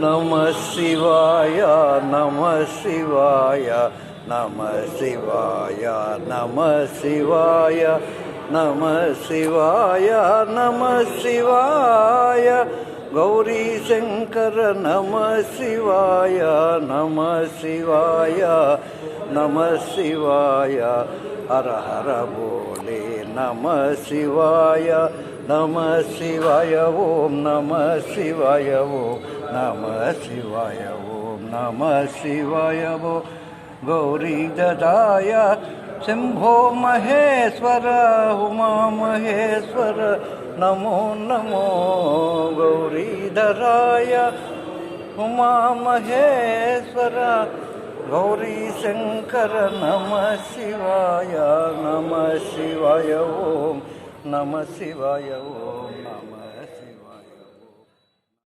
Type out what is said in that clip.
நம சிவாய நம சிவாய நம சிவாய நம சிவாய நம சிவாய நம சிவாய. கௌரி சங்கர நம சிவாய நம சிவாய நம சிவாய. ஹர ஹர போலே. నమ శివాయ నమ శివాయ ఓం నమ శివాయ ఓం నమ శివాయ ఓం నమ శివాయ ఓ గౌరీ దదాయ శంభో మహేశ్వర ఉమా మహేశ్వర నమో నమో గౌరీధరాయ ఉమా మహేశ్వర గౌరీ శంకర నమ శివాయ నమ శివాయ ఓం నమ శివాయ ఓం నమ శివ